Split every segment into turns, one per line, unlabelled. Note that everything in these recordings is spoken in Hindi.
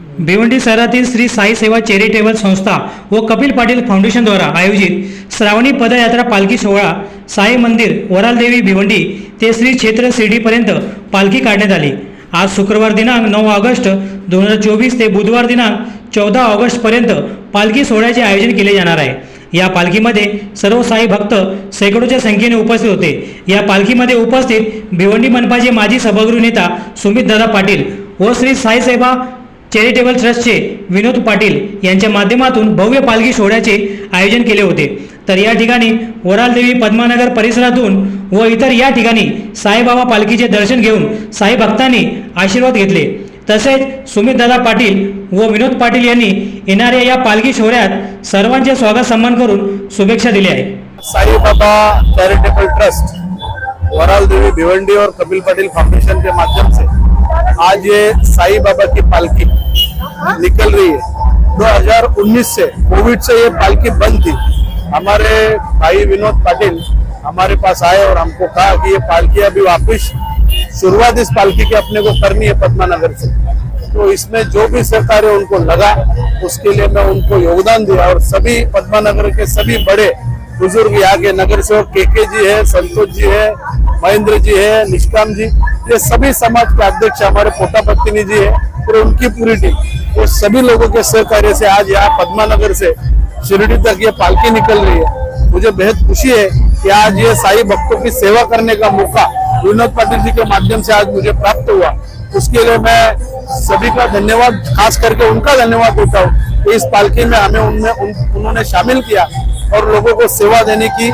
भिवंडी शहरातील श्री साई सेवा चॅरिटेबल संस्था व कपिल पाटील फाउंडेशनद्वारा आयोजित श्रावणी पदयात्रा पालखी सोहळा साई मंदिर वरालदेवी भिवंडी ते श्री क्षेत्र शिर्डीपर्यंत पालखी काढण्यात आली. आज शुक्रवार दिनांक नऊ ऑगस्ट दोन हजार चोवीस ते बुधवार दिनांक चौदा ऑगस्टपर्यंत पालखी सोहळ्याचे आयोजन केले जाणार आहे. या पालखीमध्ये सर्व साई भक्त शेकडोच्या संख्येने उपस्थित होते. या पालखीमध्ये उपस्थित भिवंडी मनपाचे माजी सभागृह नेता सुमितदादा पाटील व श्री साईसेवा चॅरिटेबल ट्रस्टचे विनोद पाटील यांच्या माध्यमातून भव्य पालखी सोहळ्याचे आयोजन केले होते. तर या ठिकाणी वरालदेवी पद्मानगर परिसरातून व इतर या ठिकाणी साईबाबा पालखीचे दर्शन घेऊन साई भक्तांनी आशीर्वाद घेतले. तसेच सुमितदादा पाटील व विनोद पाटील यांनी येणाऱ्या या पालखी सोहळ्यात सर्वांचे स्वागत सन्मान करून शुभेच्छा दिल्या
आहे साईबाबा चॅरिटेबल ट्रस्ट वरालदेवी भिवंडी और कपिल पाटील फाउंडेशन के माध्यम से आज ये साई बाबा की पालकी निकल रही है। 2019 से कोविड से ये पालकी बंद थी। हमारे भाई विनोद पाटिल हमारे पास आए और हमको कहा कि ये पालकी अभी वापस शुरुआत इस पालकी की अपने को करनी है पद्मानगर से। तो इसमें जो भी सहकार्य उनको लगा, उसके लिए मैं उनको योगदान दिया और सभी पद्मानगर के सभी बड़े बुज़ुर्ग यहाँ के नगर सेवक के के जी है, संतोष जी है महेंद्र जी है निष्काम जी ये सभी समाज के अध्यक्ष हमारे पोटा पत्नी जी है और उनकी पूरी टीम ये सभी लोगों के सहकार्य से आज यहाँ पद्मानगर से शिरडी तक ये पालकी निकल रही है। मुझे बेहद खुशी है कि आज ये साई भक्तों की सेवा करने का मौका विनोद पाटिल जी के माध्यम से आज मुझे प्राप्त हुआ। उसके लिए मैं सभी का धन्यवाद खास करके उनका धन्यवाद देता हूँ कि इस पालकी में हमें उनमें उन, उन्होंने शामिल किया और लोगों को सेवा देने की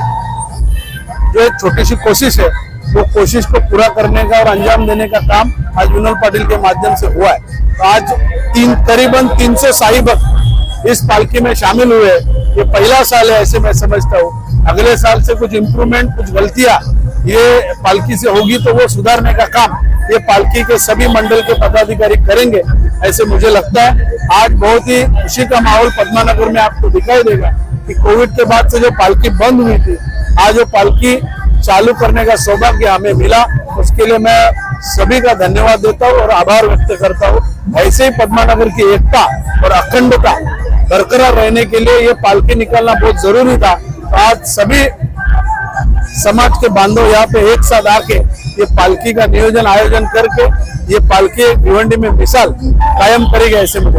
जो एक छोटी सी कोशिश है वो कोशिश को पूरा करने का और अंजाम देने का काम आज विनोद पाटिल के माध्यम से हुआ है। तो आज तीन, करीबन 300 साई भक्त इस पालकी में शामिल हुए ये पहला साल है, ऐसे मैं समझता हूँ। अगले साल से कुछ इम्प्रूवमेंट कुछ गलतियाँ ये पालकी से होगी तो वो सुधारने का काम ये पालकी के सभी मंडल के पदाधिकारी करेंगे, ऐसे मुझे लगता है। आज बहुत ही खुशी का माहौल पद्मानगर में आपको दिखाई देगा कि कोविड के बाद से जो पालकी बंद हुई थी, आज वो पालकी चालू करने का सौभाग्य हमें मिला। उसके लिए मैं सभी का धन्यवाद देता हूँ और आभार व्यक्त करता हूँ। ऐसे ही पद्मानगर की एकता और अखंडता बरकरार रहने के लिए ये पालकी निकालना बहुत ज़रूरी था। आज सभी समाज के बांधव यहाँ पे एक साथ आके ये पालकी का नियोजन, आयोजन करके ये पालकी भिवंडी में मिसाल कायम करेगा ऐसे मुझे